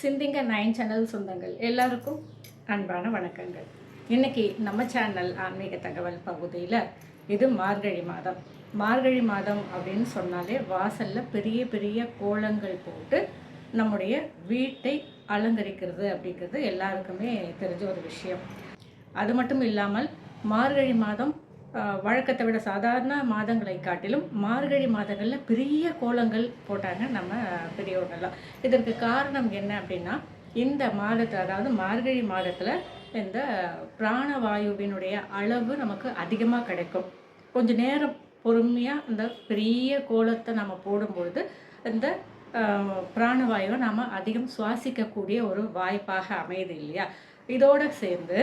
சிந்திங்க nine channel சொந்தங்கள். எல்லாருக்கும் அன்பான வணக்கங்கள். இன்னைக்கு நம்ம சேனல் ஆன்மீக தகவல் பகுதியில் இது மார்கழி மாதம். மார்கழி மாதம் அப்படின்னு சொன்னாலே வாசலில் பெரிய பெரிய கோலங்கள் போட்டு நம்முடைய வீட்டை அலங்கரிக்கிறது அப்படிங்கிறது எல்லாருக்குமே தெரிஞ்ச ஒரு விஷயம். அது மட்டும் இல்லாமல் மார்கழி மாதம் வழக்கத்தை விட சாதாரண மாதங்களை காட்டிலும் மார்கழி மாதங்களில் பெரிய கோலங்கள் போட்டாங்க நம்ம பெரியவர்கள்லாம் இதற்கு காரணம் என்ன அப்படின்னா இந்த மாதத்தில் அதாவது மார்கழி மாதத்தில் இந்த பிராணவாயுவினுடைய அளவு நமக்கு அதிகமாக கிடைக்கும். கொஞ்சம் நேரம் பொறுமையாக இந்த பெரிய கோலத்தை நம்ம போடும்பொழுது இந்த பிராணவாயுவை நாம் அதிகம் சுவாசிக்கக்கூடிய ஒரு வாய்ப்பாக அமையுது இல்லையா? இதோடு சேர்ந்து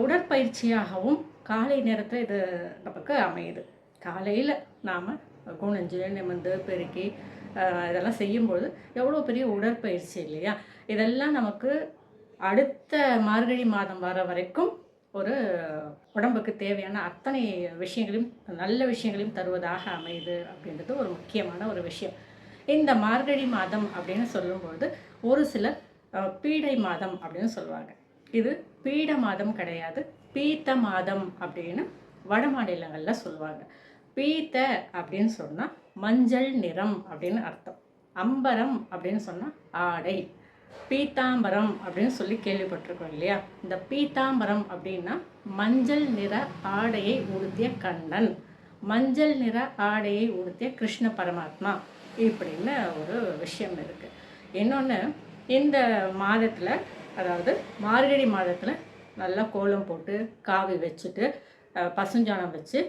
உடற்பயிற்சியாகவும் காலை நேரத்தில் இது நமக்கு அமையுது. காலையில் நாம் குணிஞ்சு நிமிர்ந்து பெருக்கி இதெல்லாம் செய்யும்பொழுது எவ்வளோ பெரிய உடற்பயிற்சி இல்லையா? இதெல்லாம் நமக்கு அடுத்த மார்கழி மாதம் வர வரைக்கும் ஒரு உடம்புக்கு தேவையான அத்தனை விஷயங்களையும் நல்ல விஷயங்களையும் தருவதாக அமையுது அப்படின்றது ஒரு முக்கியமான ஒரு விஷயம். இந்த மார்கழி மாதம் அப்படின்னு சொல்லும்பொழுது ஒரு சில பீடை மாதம் அப்படின்னு சொல்லுவாங்க. இது பீட மாதம் கிடையாது. பீத்த மாதம் அப்படின்னு வட மாநிலங்களில் சொல்லுவாங்க. பீத்த அப்படின்னு சொன்னால் மஞ்சள் நிறம் அப்படின்னு அர்த்தம். அம்பரம் அப்படின்னு சொன்னால் ஆடை. பீத்தாம்பரம் அப்படின்னு சொல்லி கேள்விப்பட்டிருக்கோம் இல்லையா? இந்த பீத்தாம்பரம் அப்படின்னா மஞ்சள் நிற ஆடையை உடுத்திய கண்ணன். மஞ்சள் நிற ஆடையை உடுத்திய கிருஷ்ண பரமாத்மா இப்படின்னு ஒரு விஷயம் இருக்குது இன்னொன்று இந்த மாதத்தில் அதாவது மார்கழி மாதத்தில் நல்லா கோலம் போட்டு காவி வச்சுட்டு பசுஞ்சாணம் வச்சு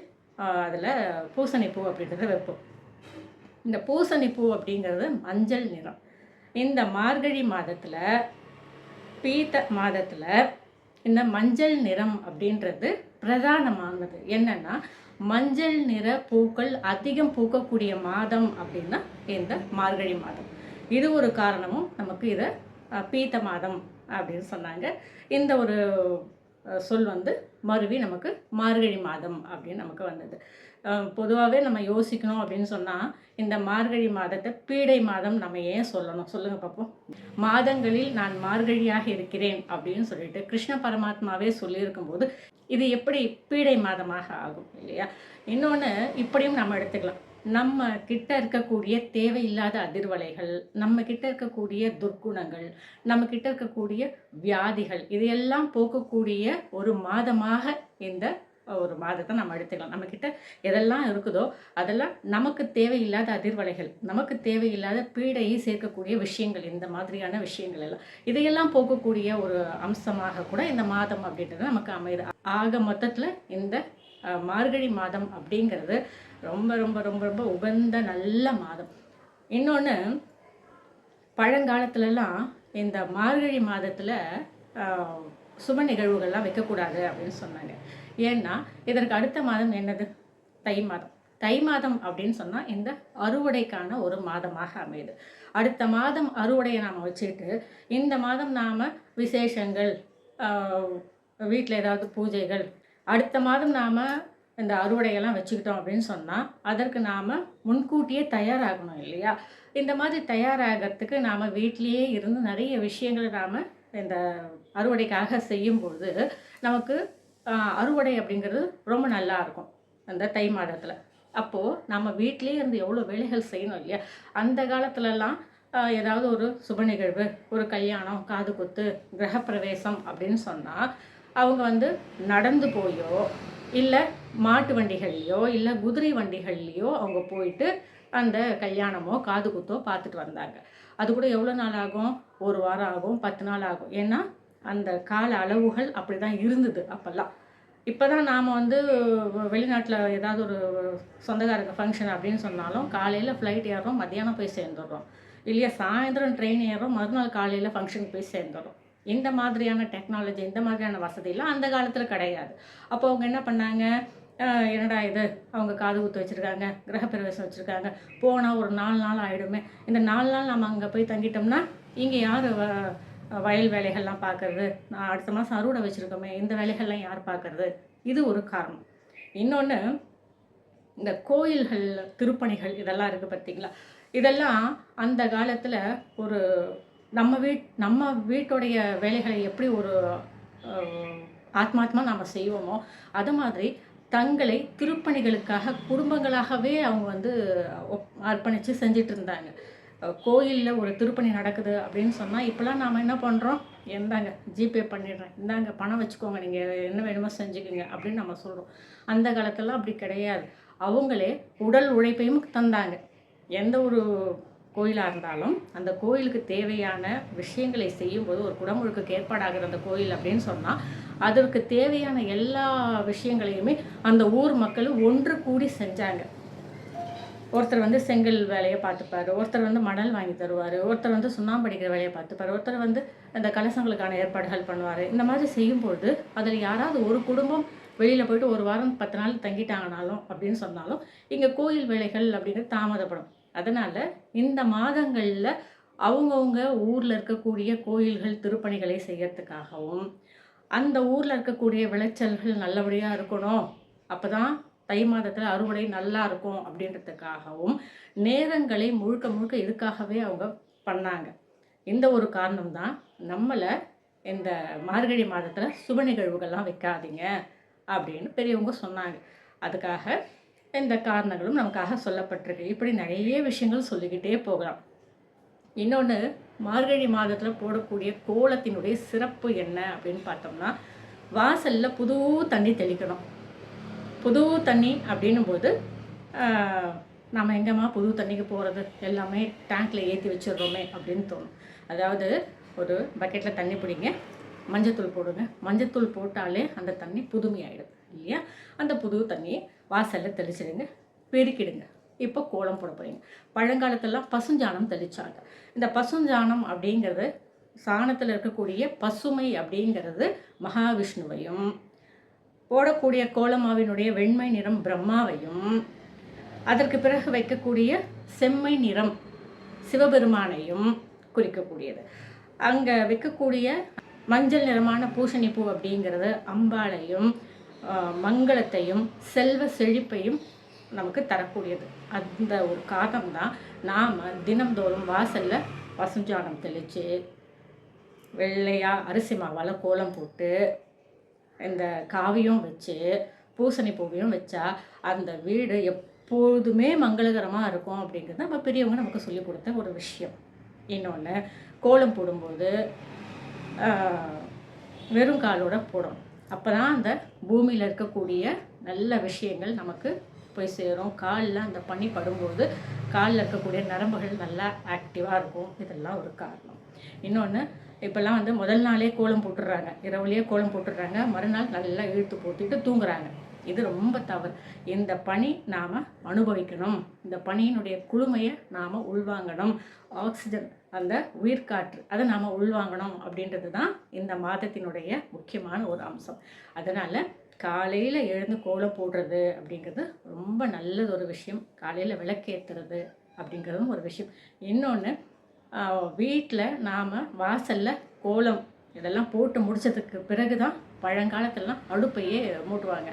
அதில் பூசணிப்பூ அப்படின்றத வைப்போம். இந்த பூசணிப்பூ அப்படிங்கிறது மஞ்சள் நிறம். இந்த மார்கழி மாதத்தில் பீத்த மாதத்தில் இந்த மஞ்சள் நிறம் அப்படின்றது பிரதானமானது. என்னென்னா மஞ்சள் நிற பூக்கள் அதிகம் பூக்கக்கூடிய மாதம் அப்படின்னா இந்த மார்கழி மாதம். இது ஒரு காரணமும் நமக்கு இதை பீத்த மாதம் அப்படின்னு சொன்னாங்க. இந்த ஒரு சொல் வந்து மருவி நமக்கு மார்கழி மாதம் அப்படின்னு நமக்கு வந்தது. பொதுவாகவே நம்ம யோசிக்கணும் அப்படின்னு சொன்னால் இந்த மார்கழி மாதத்தை பீடை மாதம் நம்ம ஏன் சொல்லணும்? சொல்லுங்கள் பார்ப்போம் மாதங்களில் நான் மார்கழியாக இருக்கிறேன் அப்படின்னு சொல்லிட்டு கிருஷ்ண பரமாத்மாவே சொல்லியிருக்கும்போது இது எப்படி பீடை மாதமாக ஆகும் இல்லையா? இன்னொன்று இப்படியும் நம்ம எடுத்துக்கலாம். நம்ம கிட்ட இருக்கக்கூடிய தேவையில்லாத அதிர்வலைகள் நம்ம கிட்ட இருக்கக்கூடிய துர்க்குணங்கள் நம்ம கிட்ட இருக்கக்கூடிய வியாதிகள் இதையெல்லாம் போக்கக்கூடிய ஒரு மாதமாக இந்த ஒரு மாதத்தை நம்ம எடுத்துக்கலாம். நம்ம கிட்ட எதெல்லாம் இருக்குதோ அதெல்லாம் நமக்கு தேவையில்லாத அதிர்வலைகள் நமக்கு தேவையில்லாத பீடையை சேர்க்கக்கூடிய விஷயங்கள் இந்த மாதிரியான விஷயங்கள் எல்லாம். இதையெல்லாம் போக்கக்கூடிய ஒரு அம்சமாக கூட இந்த மாதம் அப்படின்றது நமக்கு அமையுது. ஆக மொத்தத்தில் இந்த மார்கழி மாதம் அப்படிங்கிறது ரொம்ப ரொம்ப ரொம்ப ரொம்ப உகந்த நல்ல மாதம். இன்னொன்று பழங்காலத்துலலாம் இந்த மார்கழி மாதத்தில் சுப நிகழ்வுகள்லாம் வைக்கக்கூடாது அப்படின்னு சொன்னாங்க. ஏன்னா இதற்கு அடுத்த மாதம் என்னது? தை மாதம். தை மாதம் அப்படின்னு சொன்னால் இந்த அறுவடைக்கான ஒரு மாதமாக அமையுது. அடுத்த மாதம் அறுவடையை நாம் வச்சுக்கிட்டு இந்த மாதம் நாம் விசேஷங்கள் வீட்டில் ஏதாவது பூஜைகள் அடுத்த மாதம் நாம் இந்த அறுவடையெல்லாம் வச்சுக்கிட்டோம் அப்படின்னு சொன்னால் அதற்கு நாம் முன்கூட்டியே தயாராகணும் இல்லையா? இந்த மாதிரி தயாராகிறதுக்கு நாம் வீட்டிலேயே இருந்து நிறைய விஷயங்களை நாம் இந்த அறுவடைக்காக செய்யும்போது நமக்கு அறுவடை அப்படிங்கிறது ரொம்ப நல்லா இருக்கும் அந்த தை மாதத்தில். அப்போது நம்ம வீட்டிலேயே இருந்து எவ்வளோ வேலைகள் செய்யணும் இல்லையா? அந்த காலத்துலலாம் ஏதாவது ஒரு சுப நிகழ்வு ஒரு கல்யாணம் காது குத்து கிரகப்பிரவேசம் அப்படின்னு சொன்னால் அவங்க வந்து நடந்து போயோ இல்லை மாட்டு வண்டிகள்லையோ இல்லை குதிரை வண்டிகள்லையோ அவங்க போயிட்டு அந்த கல்யாணமோ காது குத்தோ பார்த்துட்டு வந்தாங்க. அது கூட எவ்வளோ நாள் ஆகும்? ஒரு வாரம் ஆகும் பத்து நாள் ஆகும். ஏன்னா அந்த கால அளவுகள் அப்படி தான் இருந்தது அப்போல்லாம். இப்போ தான் நாம் வந்து வெளிநாட்டில் ஏதாவது ஒரு சொந்தக்காரங்க ஃபங்க்ஷன் அப்படின்னு சொன்னாலும் காலையில் ஃப்ளைட் ஏறுறோம் மத்தியானம் போய் சேர்ந்துடுறோம். இல்லையா சாயந்தரம் ட்ரெயின் ஏறுறோம் மறுநாள் காலையில் ஃபங்க்ஷனுக்கு போய் சேர்ந்துடுறோம். இந்த மாதிரியான டெக்னாலஜி இந்த மாதிரியான வசதியெல்லாம் அந்த காலத்தில் கிடையாது. அப்போ அவங்க என்ன பண்ணாங்க? என்னடா இது? அவங்க காது குத்து வச்சுருக்காங்க கிரகப்பிரவேசம் வச்சுருக்காங்க. போனால் ஒரு நாலு நாள் ஆகிடுமே இந்த நாலு நாள் நம்ம அங்கே போய் தங்கிட்டோம்னா இங்கே யார் வயல் வேலைகள்லாம் பார்க்குறது நான் அடுத்த மாதம் அறுவடை வச்சுருக்கோமே இந்த வேலைகள்லாம் யார் பார்க்குறது இது ஒரு காரணம். இன்னொன்று இந்த கோயில்கள் திருப்பணிகள் இதெல்லாம் இருக்குது பார்த்தீங்களா இதெல்லாம் அந்த காலத்தில் ஒரு நம்ம வீட் நம்ம வீட்டுடைய வேலைகளை எப்படி ஒரு ஆத்மாத்மா நம்ம செய்வோமோ அது மாதிரி தங்களை திருப்பணிகளுக்காக குடும்பங்களாகவே அவங்க வந்து அர்ப்பணித்து செஞ்சிட்டு இருந்தாங்க கோயிலில் ஒரு திருப்பணி நடக்குது அப்படின்னு சொன்னால் இப்போலாம் நாம் என்ன பண்ணுறோம் இந்தாங்க ஜிபே பண்ணிடுறேன். இந்தாங்க பணம் வச்சுக்கோங்க. நீங்கள் என்ன வேணுமோ செஞ்சுக்கோங்க அப்படின்னு நம்ம சொல்கிறோம் அந்த காலத்துலலாம் அப்படி கிடையாது. அவங்களே உடல் உழைப்பையும் தந்தாங்க. எந்த ஒரு கோயிலாக இருந்தாலும் அந்த கோயிலுக்கு தேவையான விஷயங்களை செய்யும்போது ஒரு குடமுழுக்கு ஏற்பாடாகிற அந்த கோயில் அப்படின்னு சொன்னால் அதற்கு தேவையான எல்லா விஷயங்களையுமே அந்த ஊர் மக்களும் ஒன்று கூடி செஞ்சாங்க. ஒருத்தர் வந்து செங்கல் வேலையை பார்த்துப்பார் ஒருத்தர் வந்து மணல் வாங்கி தருவார் ஒருத்தர் வந்து சுண்ணாம்பு அடிக்கிற வேலையை பார்த்துப்பாரு ஒருத்தர் வந்து அந்த கலசங்களுக்கான ஏற்பாடுகள் பண்ணுவார். இந்த மாதிரி செய்யும்போது அதில் யாராவது ஒரு குடும்பம் வெளியில் போயிட்டு ஒரு வாரம் பத்து நாள் தங்கிட்டாங்கனாலும் அப்படின்னு சொன்னாலும் இங்கே கோயில் வேலைகள் அப்படிங்கிறது தாமதப்படும். அதனால் இந்த மாதங்களில் அவங்கவுங்க ஊரில் இருக்கக்கூடிய கோயில்கள் திருப்பணிகளை செய்யறதுக்காகவும் அந்த ஊரில் இருக்கக்கூடிய விளைச்சல்கள் நல்லபடியாக இருக்கணும். அப்போ தான் தை மாதத்தில் அறுவடை நல்லா இருக்கும் அப்படின்றதுக்காகவும் நேரங்களை முழுக்க முழுக்க இதுக்காகவே அவங்க பண்ணாங்க. இந்த ஒரு காரணம் தான் நம்மளை இந்த மார்கழி மாதத்தில் சுப நிகழ்வுகள்லாம் வைக்காதீங்க அப்படின்னு பெரியவங்க சொன்னாங்க. அதுக்காக இந்த காரணங்களும் நமக்காக சொல்லப்பட்டிருக்கு. இப்படி நிறைய விஷயங்கள் சொல்லிக்கிட்டே போகலாம். இன்னொன்று மார்கழி மாதத்தில் போடக்கூடிய கோலத்தினுடைய சிறப்பு என்ன அப்படின்னு பார்த்தோம்னா வாசலில் புது தண்ணி தெளிக்கணும். புது தண்ணி அப்படின்னும் போது நம்ம எங்கேம்மா புது தண்ணிக்கு போகிறது எல்லாமே டேங்க்கில் ஏற்றி வச்சிடுறோமே அப்படின்னு தோணும். அதாவது ஒரு பக்கெட்டில் தண்ணி பிடிங்க. மஞ்சத்தூள் போடுங்க. மஞ்சத்தூள் போட்டாலே அந்த தண்ணி புதுமையாயிடும் இல்லையா? அந்த புது தண்ணியை வாசலில் தெளிச்சிடுங்க பெருக்கிடுங்க. இப்போ கோலம் போட போகிறீங்க பழங்காலத்திலலாம் பசுஞ்சாணம் தெளிச்சாங்க. இந்த பசுஞ்சாணம் அப்படிங்கிறது சாணத்தில் இருக்கக்கூடிய பசுமை அப்படிங்கிறது மகாவிஷ்ணுவையும் போடக்கூடிய கோலமாவினுடைய வெண்மை நிறம் பிரம்மாவையும் அதற்கு பிறகு வைக்கக்கூடிய செம்மை நிறம் சிவபெருமானையும் குறிக்கக்கூடியது. அங்கே வைக்கக்கூடிய மஞ்சள் நிறமான பூசணிப்பூ அப்படிங்கிறது அம்பாளையும் மங்களத்தையும் செல்வ செழிப்பையும் நமக்கு தரக்கூடியது. அந்த ஒரு காரணம் தான் நாம் தினம்தோறும் வாசலில் பசுஞ்சாணம் தெளித்து வெள்ளையாக அரிசி மாவால் கோலம் போட்டு இந்த காவியும் வச்சு பூசணி பூவையும் வச்சா அந்த வீடு எப்பொழுதுமே மங்களகரமாக இருக்கும் அப்படிங்கிறது நம்ம பெரியவங்க நமக்கு சொல்லி கொடுத்த ஒரு விஷயம். இன்னொன்று கோலம் போடும்போது வெறும் காலோட போடணும் அப்போ தான் அந்த பூமியில் இருக்கக்கூடிய நல்ல விஷயங்கள் நமக்கு போய் சேரும். காலில் அந்த பனி படும்போது காலில் இருக்கக்கூடிய நரம்புகள் நல்லா ஆக்டிவாக இருக்கும். இதெல்லாம் ஒரு காரணம். இன்னொன்று இப்போல்லாம் வந்து முதல் நாளே கோலம் போட்டுடுறாங்க. இரவுலேயே கோலம் போட்டுடுறாங்க. மறுநாள் நல்லா இழுத்து போட்டுட்டு தூங்குறாங்க. இது ரொம்ப தவறு. இந்த பனி நாம் அனுபவிக்கணும். இந்த பனியினுடைய குளுமையை நாம் உள்வாங்கணும். ஆக்சிஜன் அந்த உயிர்காற்று அதை நாம் உள்வாங்கணும் அப்படின்றது தான் இந்த மாதத்தினுடைய முக்கியமான ஒரு அம்சம். அதனால் காலையில் எழுந்து கோலம் போடுறது அப்படிங்கிறது ரொம்ப நல்லது ஒரு விஷயம். காலையில் விளக்கேற்றுறது அப்படிங்கிறதும் ஒரு விஷயம். இன்னொன்று வீட்டில் நாம் வாசலில் கோலம் இதெல்லாம் போட்டு முடிச்சதுக்கு பிறகு தான் பழங்காலத்துலலாம் அடுப்பையே மூட்டுவாங்க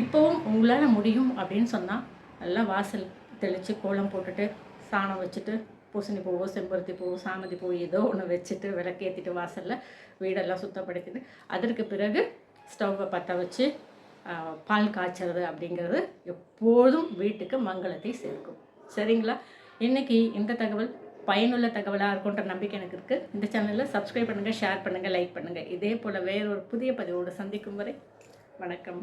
இப்போவும் உங்களால் முடியும் அப்படின்னு சொன்னால் நல்லா வாசல் தெளித்து கோலம் போட்டுட்டு சாணம் வச்சுட்டு பூசணி பூவோ செம்பருத்தி பூவோ சாமந்தி பூ ஏதோ ஒன்று வச்சுட்டு விளக்கேற்றிட்டு வாசலில் வீடெல்லாம் சுத்தப்படுத்திட்டு அதற்கு பிறகு ஸ்டவ்வை பற்ற வச்சு பால் காய்ச்சறது அப்படிங்கிறது எப்போதும் வீட்டுக்கு மங்களத்தை சேர்க்கும். சரிங்களா? இன்றைக்கி இந்த தகவல் பயனுள்ள தகவலாக இருக்குன்ற நம்பிக்கை எனக்கு இருக்குது இந்த சேனலில் சப்ஸ்கிரைப் பண்ணுங்கள் ஷேர் பண்ணுங்கள் லைக் பண்ணுங்கள் இதே போல் வேறொரு புதிய பதிவோடு சந்திக்கும் வரை வணக்கம்.